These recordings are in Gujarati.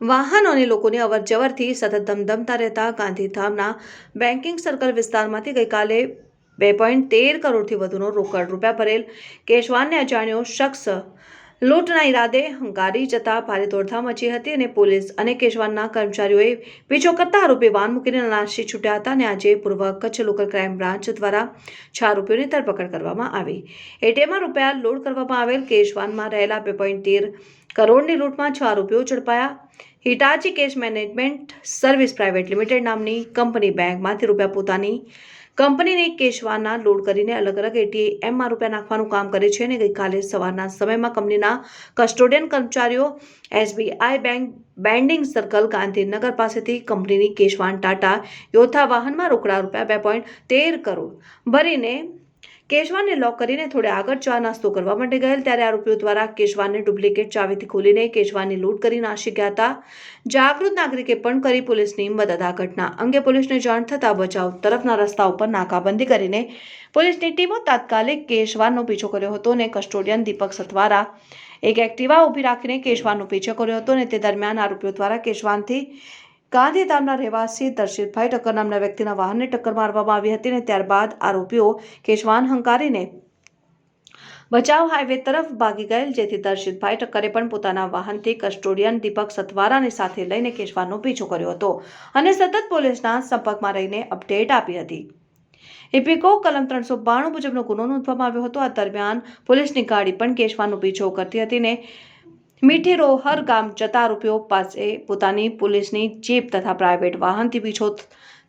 વાહનો અને લોકોની અવરજવરથી સતત ધમધમતા રહેતા ગાંધીધામના બેન્કિંગ સર્કલ વિસ્તારમાંથી ગઈકાલે બે પોઈન્ટ તેર કરોડથી વધુનો રોકડ રૂપિયા ભરેલ. કેશવાનને અજાણ્યો શખ્સ લૂંટના ઈરાદે હંકારી જતા ભારે દોડધામ મચી હતી અને પોલીસ અને કેશવાનના કર્મચારીઓએ પીછો કરતા આરોપી વાન મૂકીને નાસી છૂટ્યા હતા અને આજે પૂર્વ કચ્છ લોકલ ક્રાઇમ બ્રાન્ચ દ્વારા છ આરોપીઓની ધરપકડ કરવામાં આવી. એટીએમમાં રૂપિયા લોડ કરવામાં આવેલ કેશવાનમાં રહેલા બે પોઈન્ટ તેર કરોડની લૂંટમાં છ આરોપીઓ ઝડપાયા. Hitachi cash management service private limited નામની કંપની બેંકમાંથી રૂપિયા પોતાની કંપનીની કેશવાના લોડ કરીને અલગ અલગ એટીએમમાં રૂપિયા નાખવાનું કામ કરે છે અને ગઈકાલે સવારના સમયમાં કંપનીના કસ્ટોડિયન કર્મચારીઓ એસબીઆઈ બેંક, બેન્ડિંગ સર્કલ ગાંધીનગર પાસેથી કંપનીની કેશવાન ટાટા યોથા વાહનમાં રોકડા રૂપિયા બે પોઈન્ટ તેર કરોડ ભરીને કેશવાનને લોક કરીને થોડે આગળ ચા નાસ્તો કરવા માટે ગયેલ, ત્યારે આરોપીઓ દ્વારા કેશવાનને ડુપ્લિકેટ ચાવીથી ખોલીને કેશવાનની લૂંટ કરી નાસી ગયા હતા. જાગૃત નાગરિકે પણ કરી પોલીસની મદદ આ ઘટના અંગે પોલીસને જાણ થતાં બચાવ તરફના રસ્તા ઉપર નાકાબંધી કરીને પોલીસની ટીમો તાત્કાલિક કેશવાનનો પીછો કર્યો હતો અને કસ્ટોડિયન દીપક સતવારા એક એક્ટિવા ઊભી રાખીને કેશવાનનો પીછો કર્યો હતો અને તે દરમિયાન આરોપીઓ દ્વારા કેશવાનથી ગાંધીધામના રહેવાસી દર્શિતભાઈ ટક્કર નામના વ્યક્તિના વાહનને ટક્કર મારવામાં આવી હતી અને ત્યારબાદ આરોપીઓ કેશવાન હંકારીને બચાવ હાઈવે તરફ ભાગી ગયેલ, જેથી દર્શિતભાઈ ટક્કરે પણ પોતાના વાહનથી કસ્ટોડિયન દીપક સતવારાને સાથે લઈને કેશવાનનો પીછો કર્યો હતો અને સતત પોલીસના સંપર્કમાં રહીને અપડેટ આપી હતી. એપીકો કલમ ત્રણસો બાણું મુજબનો ગુનો નોંધવામાં આવ્યો હતો. આ દરમિયાન પોલીસની ગાડી પણ કેશવાનનો પીછો કરતી હતી ને મીઠી રોહર ગામ જતા રૂપિયો પાસે પોતાની પોલીસની જીપ તથા પ્રાઇવેટ વાહનથી પીછો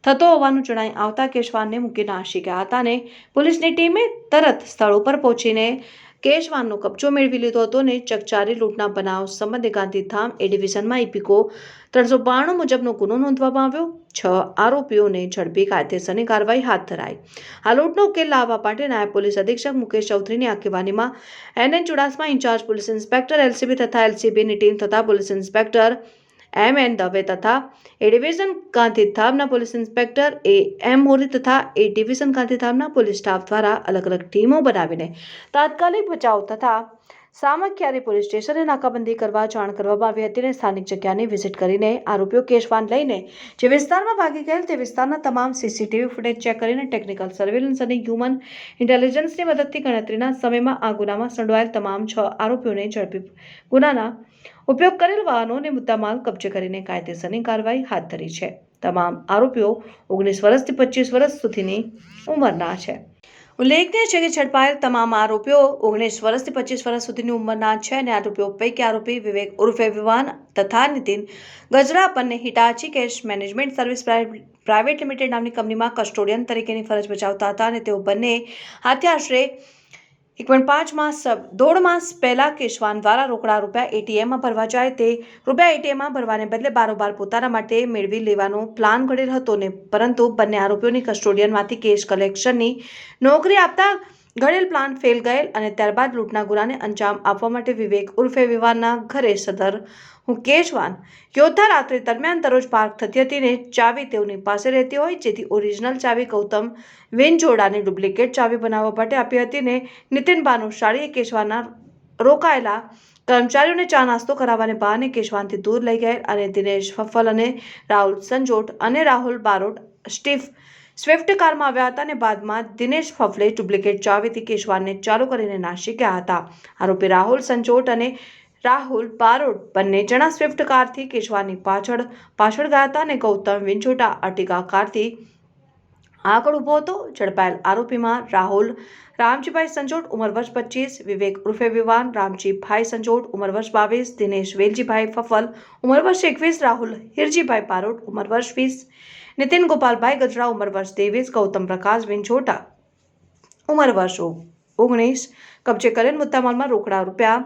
થતો હોવાનું જણાઈ આવતા કેશવાનને મૂકી નાસી ગયા હતા અને પોલીસની ટીમે તરત સ્થળ ઉપર પહોંચીને કેશવાનનો કબજો મેળવી લીધો હતો અને ચકચારી લૂંટના બનાવ સંબંધે ગાંધીધામ એ ડિવિઝનમાં ઇપિકો ત્રણસો બાણું મુજબનો ગુનો નોંધવામાં આવ્યો. છ આરોપીઓને ઝડપી કાયદેસરની કાર્યવાહી હાથ ધરાઈ. આ લૂંટનો ઉકેલ લાવવા માટે નાયબ પોલીસ અધિક્ષક મુકેશ ચૌધરીની આગેવાનીમાં N N Chudasama incharge police inspector, LCB તથા એલસીબીની ટીમ તથા police inspector M N Dave તથા એ ડિવિઝન ગાંધીધામના police inspector A M Mori તથા એ ડિવિઝન ગાંધીધામના પોલીસ સ્ટાફ દ્વારા અલગ અલગ ટીમો બનાવીને તાત્કાલિક બચાવ તથા સામખિયારી પોલીસ સ્ટેશને નાકાબંધી કરવા જાણ કરવામાં આવી હતી અને સ્થાનિક જગ્યાની વિઝિટ કરીને આરોપીઓ કેશવાન લઈને જે વિસ્તારમાં ભાગી ગયેલ તે વિસ્તારના તમામ સીસીટીવી ફૂટેજ ચેક કરીને ટેકનિકલ સર્વેલન્સ અને હ્યુમન ઇન્ટેલિજન્સની મદદથી ગણતરીના સમયમાં આ ગુનામાં સંડોવાયેલ તમામ છ આરોપીઓને ઝડપી ગુનાના ઉપયોગ કરેલ વાહનોને મુદ્દામાલ કબજે કરીને કાયદેસરની કાર્યવાહી હાથ ધરી છે. તમામ આરોપીઓ ઓગણીસ વર્ષથી પચીસ વર્ષ સુધીની ઉંમરના છે. ઉલ્લેખનીય છે કે ઝડપાયેલ તમામ આરોપીઓ ઓગણીસ વર્ષથી પચીસ વર્ષ સુધીની ઉંમરના છે અને આરોપીઓ પૈકી આરોપી વિવેક ઉર્ફે વિવાન તથા નીતિન ગજરા બંને હિટાચી કેશ મેનેજમેન્ટ સર્વિસ પ્રાઇ- પ્રાઇવેટ લિમિટેડ નામની કંપનીમાં કસ્ટોડિયન તરીકેની ફરજ બજાવતા હતા અને તેઓ બંને હાથે આશરે એક પણ પાંચ માસ, દોઢ માસ પહેલાં કેશવાન દ્વારા રોકડા રૂપિયા એટીએમમાં ભરવા જાય તે રૂપિયા એટીએમમાં ભરવાને બદલે બારોબાર પોતાના માટે મેળવી લેવાનો પ્લાન ઘડેલ હતો ને, પરંતુ બંને આરોપીઓની કસ્ટોડિયનમાંથી કેશ કલેક્શનની નોકરી આપતા ઘડેલ પ્લાન ફેલ ગયેલ અને ત્યારબાદ લૂંટના ગુનાને અંજામ આપવા માટે વિવેક ઉર્ફે વિવાનના ઘરે સદર. હું કેશવાન. યોદ્ધા રાત્રિ દરમિયાન દરરોજ પાર્ક થતી હતી ને ચાવી તેઓની પાસે રહેતી હોય, જેથી ઓરિજિનલ ચાવી ગૌતમ વેનજોડાની ડુપ્લિકેટ ચાવી બનાવવા માટે આપી હતી ને નીતિન ભાનુશાળીએ કેશવાના રોકાયેલા કર્મચારીઓને ચા નાસ્તો કરાવવાને બહાને કેશવાનથી દૂર લઈ ગયા અને દિનેશ ફફલ અને રાહુલ સંજોટ અને રાહુલ બારોટ, સ્ટીફ સ્વિફ્ટ કારમાં આવ્યા હતા અને બાદમાં દિનેશ ફફલે ડુપ્લિકેટ ચાવીથી કેશવાનને ચાલુ કરીને નાસી હતા. આરોપી રાહુલ સંચોટ અને રાહુલ બારોટ બંને જણા સ્વિફ્ટ કારથી કેશવાની પાછળ પાછળ ગયા હતા અને ગૌતમ વિંછોટા અટિકા કારથી આગળ ઊભો હતો. ઝડપાયેલ આરોપીમાં રાહુલ, રામજીભાઈ સંજોટ ઉંમર વર્ષ પચીસ, વિવેક ઉર્ફે વિવાન, રામજીભાઈ સંજોટ ઉંમર વર્ષ બાવીસ, દિનેશ વેલજીભાઈ ફફલ ઉંમર વર્ષ એકવીસ, રાહુલ હિરજીભાઈ પારોટ ઉંમર વર્ષ વીસ નીતિન ગોપાલભાઈ ગજરા ઉંમર વર્ષ ત્રેવીસ, ગૌતમ પ્રકાશ છોટા. ઉંમર વર્ષ ઓગણીસ. કબજે કરેલ મુદ્દામાલમાં રોકડા રૂપિયા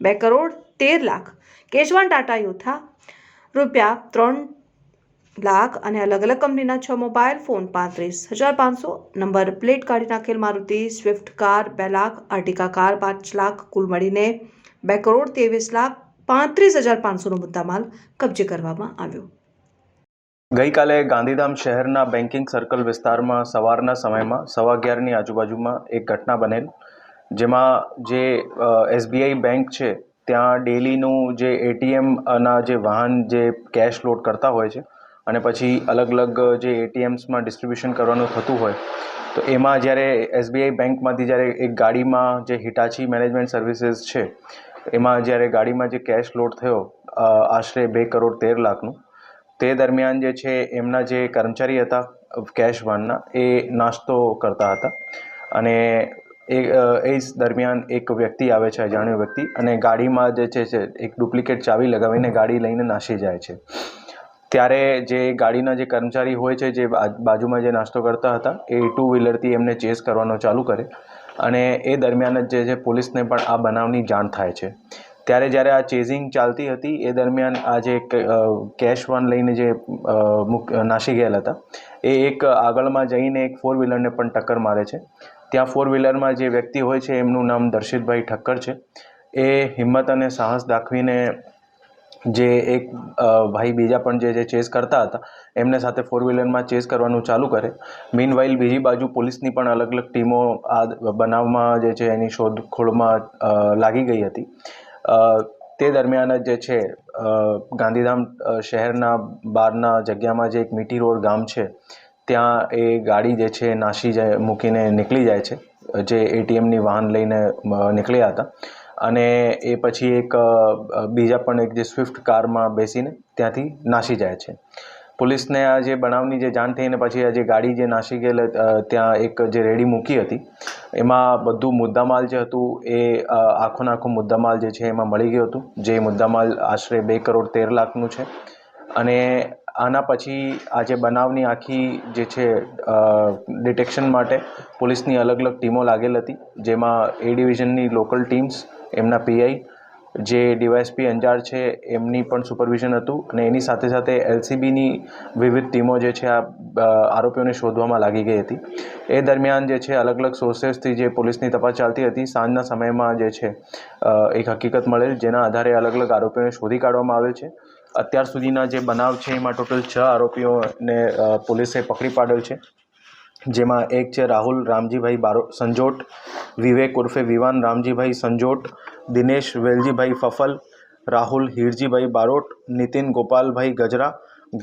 બે કરોડ તેર લાખ. કેશવાન ટાટા યોથા રૂપિયા ત્રણ લાખ અને અલગ અલગ કંપનીના છ મોબાઈલ, ફોન પાંત્રીસ હજાર પાંચસો. નંબર પ્લેટ કાઢી નાખેલ મારુતિ સ્વિફ્ટ કાર બે લાખ. આર્ટિકા કાર પાંચ લાખ. કુલ મળીને બે કરોડ ત્રેવીસ લાખ પાંત્રીસ હજાર પાંચસોનો મુદ્દામાલ કબજે કરવામાં આવ્યો. ગઈકાલે ગાંધીધામ શહેરના બેન્કિંગ સર્કલ વિસ્તારમાં સવારના સમયમાં સવા અગિયારની આજુબાજુમાં એક ઘટના બનેલ, જેમાં જે એસબીઆઈ બેંક છે, ત્યાં ડેલીનું જે એટીએમના જે વાહન જે કેશ લોડ કરતા હોય છે, અને પછી અલગ અલગ જે એટીએમ્સમાં ડિસ્ટ્રીબ્યુશન કરવાનું થતું હોય, તો એમાં જ્યારે એસબીઆઈ બેંકમાંથી જ્યારે એક ગાડીમાં જે હિટાચી મેનેજમેન્ટ સર્વિસીસ છે, એમાં જ્યારે ગાડીમાં જે કેશ લોડ થયો આશરે બે કરોડ તેર લાખનું તે દરમિયાન જે છે, એમના જે કર્મચારી હતા કેશ વાનના એ નાસ્તો કરતા હતા. અને એ એ જ દરમિયાન એક વ્યક્તિ આવે છે, અજાણ્યો વ્યક્તિ, અને ગાડીમાં જે છે, એક ડુપ્લિકેટ ચાવી લગાવીને ગાડી લઈને નાસી જાય છે. ત્યારે જે ગાડીના જે કર્મચારી હોય છે, જે બાજુમાં જે નાસ્તો કરતા હતા, એ ટુ વ્હીલરથી એમને ચેસ કરવાનો ચાલુ કરે. અને એ દરમિયાન જ જે છે, પોલીસને પણ આ બનાવની જાણ થાય છે. ત્યારે જ્યારે આ ચેઝિંગ ચાલતી હતી, એ દરમિયાન આ જે કેશ વાન લઈને જે મૂક, નાસી ગયેલા હતા, એ એક આગળમાં જઈને એક ફોર વ્હીલરને પણ ટક્કર મારે છે. ત્યાં ફોર વ્હીલરમાં જે વ્યક્તિ હોય છે, એમનું નામ દર્શિતભાઈ ઠક્કર છે. એ હિંમત અને સાહસ દાખવીને જે એક ભાઈ બીજા પણ જે જે ચેસ કરતા હતા, એમને સાથે ફોર વ્હીલરમાં ચેસ કરવાનું ચાલુ કરે. મીન વાઇલ બીજી બાજુ પોલીસની પણ અલગ અલગ ટીમો આ બનાવમાં જે છે, એની શોધખોળમાં લાગી ગઈ હતી. તે દરમિયાન જ જે છે ગાંધીધામ શહેરના બહારના જગ્યામાં જે એક મીઠી રોડ ગામ છે, ત્યાં એ ગાડી જે છે નાસી જાય, મૂકીને નીકળી જાય છે, જે એટીએમની વાહન લઈને નીકળ્યા હતા. અને એ પછી એક બીજા પણ એક જે સ્વિફ્ટ કારમાં બેસીને ત્યાંથી નાસી જાય છે. પોલીસને આ જે બનાવની જે જાણ થઈને પછી આ જે ગાડી જે નાસી ગયેલ ત્યાં એક જે રેડી મૂકી હતી, એમાં બધું મુદ્દામાલ જે હતું એ આખો નાખો મુદ્દામાલ જે છે એમાં મળી ગયું હતું, જે મુદ્દામાલ આશરે બે કરોડ તેર લાખનું છે. અને આના પછી આ જે બનાવની આખી જે છે ડિટેક્શન માટે પોલીસની અલગ અલગ ટીમો લાગેલ હતી, જેમાં એ ડિવિઝનની લોકલ ટીમ્સ, એમના પીઆઈ જે ડીવાયએસપી અંજાર છે, એમની પણ સુપરવિઝન હતું અને એની સાથે સાથે એલસીબીની વિવિધ ટીમો જે છે, આ આરોપીઓને શોધવામાં લાગી ગઈ હતી. એ દરમિયાન જે છે, અલગ અલગ સોર્સેસથી જે પોલીસની તપાસ ચાલતી હતી, સાંજના સમયમાં જે છે એક હકીકત મળેલ જેના આધારે અલગ અલગ આરોપીઓને શોધી કાઢવામાં આવેલ છે. અત્યાર સુધીના જે બનાવ છે, એમાં ટોટલ છ આરોપીઓને પોલીસે પકડી પાડેલ છે. જેમાં એક છે રાહુલ રામજીભાઈ બારો, સંજોટ, વિવેક ઉર્ફે વિવાન રામજીભાઈ સંજોટ દિનેશ વેલજીભાઈ ફફલ, રાહુલ હિરજીભાઈ બારોટ, નીતિન ગોપાલભાઈ ગજરા,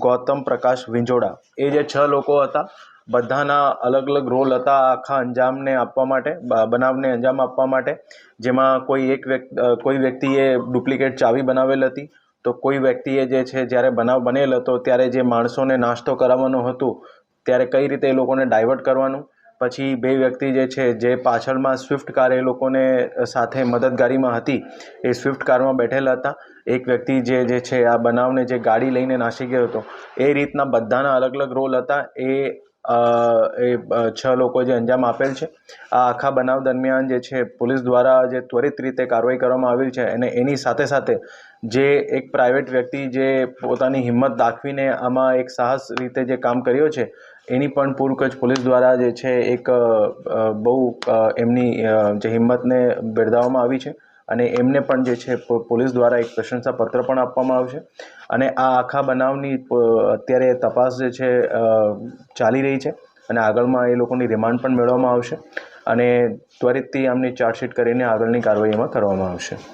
ગૌતમ પ્રકાશ વિંજોડા. એ જે છ લોકો હતા, બધાના અલગ અલગ રોલ હતા આખા અંજામને આપવા માટે બનાવને અંજામ આપવા માટે. જેમાં કોઈ એક વ્યક્તિ કોઈ વ્યક્તિએ ડુપ્લિકેટ ચાવી બનાવેલ હતી. તો કોઈ વ્યક્તિએ જે છે, જ્યારે બનાવ બનેલ હતો, ત્યારે જે માણસોને નાસ્તો કરાવવાનો હતો, ત્યારે કઈ રીતે એ લોકોને ડાયવર્ટ કરવાનું પછી બે વ્યક્તિ જે છે, જે પાછળમાં સ્વિફ્ટ કાર એ લોકોને સાથે મદદગારીમાં હતી, એ સ્વિફ્ટ કારમાં બેઠેલા હતા. એક વ્યક્તિ જે જે છે, આ બનાવને જે ગાડી લઈને નાસી ગયો હતો, એ રીતના બધાના અલગ અલગ રોલ હતા. એ એ છ લોકો જે અંજામ આપેલ છે, આ આખા બનાવ દરમિયાન જે છે, પોલીસ દ્વારા જે ત્વરિત રીતે કાર્યવાહી કરવામાં આવી છે અને એની સાથે સાથે જે એક પ્રાઇવેટ વ્યક્તિ જે પોતાની હિંમત દાખવીને આમાં એક સાહસ રીતે જે કામ કર્યો છે એની પણ પૂરકચ્છ પોલીસ દ્વારા જે છે એક બહુ એમની જે હિંમતને બિરદાવવામાં આવી છે અને એમને પણ જે છે પોલીસ દ્વારા એક પ્રશંસા પત્ર પણ આપવામાં આવશે અને આ આખા બનાવની અત્યારે તપાસ જે છે ચાલી રહી છે અને આગળમાં એ લોકોની રિમાન્ડ પણ મેળવવામાં આવશે અને ત્વરિતથી આમની ચાર્જશીટ કરીને આગળની કાર્યવાહીમાં કરવામાં આવશે.